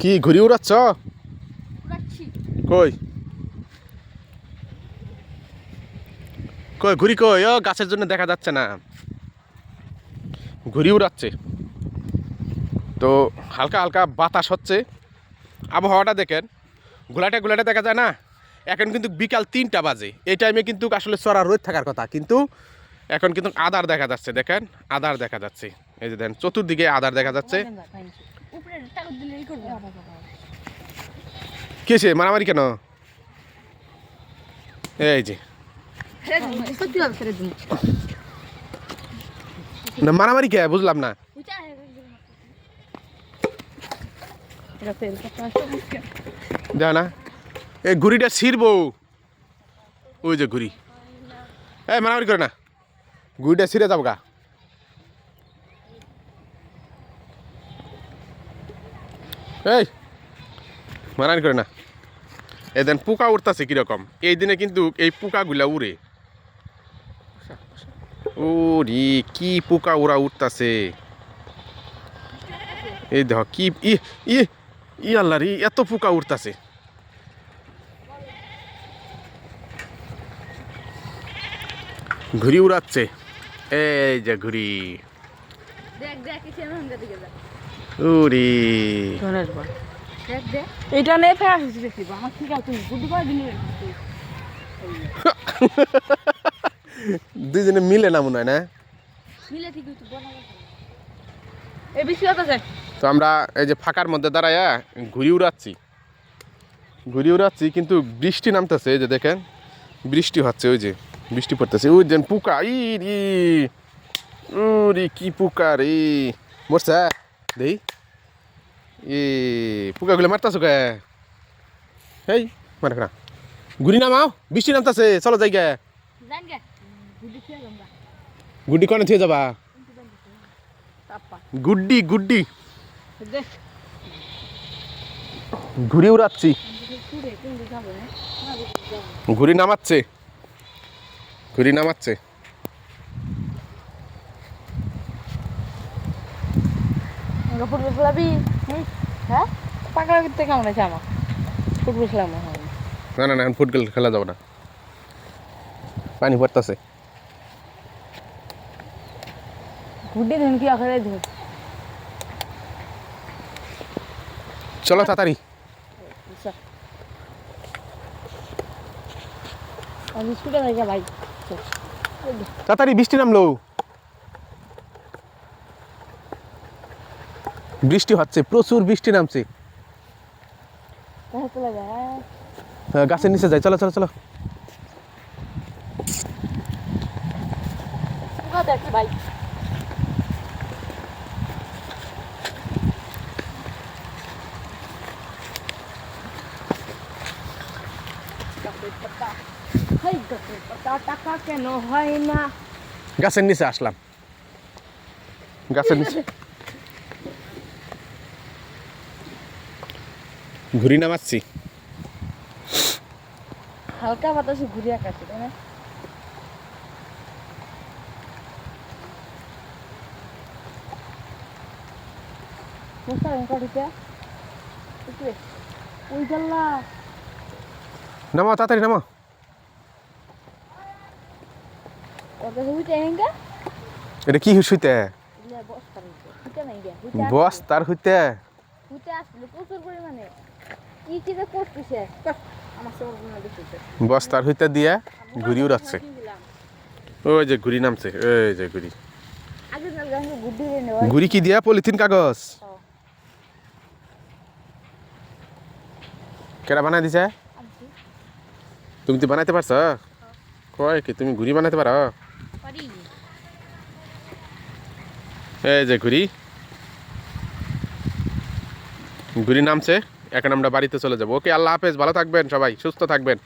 কি ঘুরি উড়াচ্ছ? কই? কই ঘুরি কই? ও গাছের জন্য দেখা যাচ্ছে না। ঘুরি উড়াচ্ছে। তো হালকা হালকা বাতাস হচ্ছে। আবহাওয়াটা দেখেন। গোলাটে গোলাটে দেখা যায় না? এখন কিন্তু বিকাল তিনটা বাজে। এই টাইমে কিন্তু আসলে চড়া রোদ থাকার কথা। কিন্তু এখন কিন্তু আদার দেখা যাচ্ছে দেখেন? আদার দেখা যাচ্ছে। এই যে দেখেন চতুর্দিকে আদার দেখা যাচ্ছে। উপরে করবে। কেছে মারামারি কেন? এই যে। না, মারামারি কে? বুঝলাম না। দেখ না। এই ঘুড়িটা ছিড়বো। ওই যে ঘুড়ি। এই, মারামারি করে না। ঘুড়িটা ছিঁড়ে যাব গা এই মারামারি করে না। এই দেন, পোকা উঠতেছে কীরকম? এই দিনে কিন্তু এই পোকাগুলা উড়ে। ওরে কি পোকা উড়া উঠতাছে এই দেখ, কি, ই ই ই আল্লাহ রে, এত পোকা উঠতাছে ঘুড়ি উড়াচ্ছে। এই যে ঘুড়ি। দেখ দেখ দেখ এটা নে ফেরা দেখি আমার ঠিক আছে গুড করে দিলি দুইজনে মিলে না মনে হয় না? মিলে ঠিক বানাবো এই বেশি কথা তো আমরা এই যে ফাঁকার মধ্যে দাঁড়ায়া ঘুড়ি উড়াচ্ছি। ঘুড়ি উড়াচ্ছি কিন্তু বৃষ্টি নামতেছে এই যে দেখেন। বৃষ্টি হচ্ছে ওই যে বৃষ্টি পড়তেছে। ওই যে পোকা ই রে উরি কি পোকা রে। মরছে দেই। এ পোকাগুলো মারতাছো কে? এই মারে না। ঘুড়ি নামাও বৃষ্টি নামতেছে চলো যাই গে। গুড্ডি কনে থেকে যাবা? গুড্ডি গুড্ডি। ঘুড়ি উড়াচ্ছি। ঘুড়ি নামাচ্ছে। ঘুড়ি নামাচ্ছে। আমরা ফুটবল খেলাবি হ্যাঁ? পাকড়া করতে কেমন আছে আমার ফুটবল খেলাম না না না এখন ফুটবল খেলা যাব না। পানি পড়তেছে। গুড্ডি দিন কি আখরে দিন? চলো তাড়াতাড়ি। আমি স্কুলে যাই ভাই। তাড়াতাড়ি বৃষ্টি নামলো। বৃষ্টি হচ্ছে প্রচুর বৃষ্টি নামছে। হ্যাঁ, গাছের নিচে যাই চলো চলো চলো। গাছের নিচে আসলাম। গাছের নিচে। ঘুরি নামাচ্ছি হালকা বাতাসে ঘুরে আকাশে তাই না? নামাও তাড়াতাড়ি নামাও হইতে এটা কি প্রচুর পরিমাণে। কি কি যে করতেছে? আমার সব মনে দেখতেছে। বস তার হইতে দিয়ে ঘুরি উড়াচ্ছে ওই যে ঘুরি নামছে ওই যে ঘুরি। ঘুরি কি দিয়া? পলিথিন কাগজ। কেরা বানাই দিছে? তুমি তো বানাইতে পারছ? কয় কি তুমি ঘুরি বানাইতে পারো? পারি। এই যে ঘুরি। ঘুরি নামছে এখন আমরা বাড়িতে চলে যাব। ওকে, আল্লাহ হাফেজ, ভালো থাকবেন সবাই, সুস্থ থাকবেন।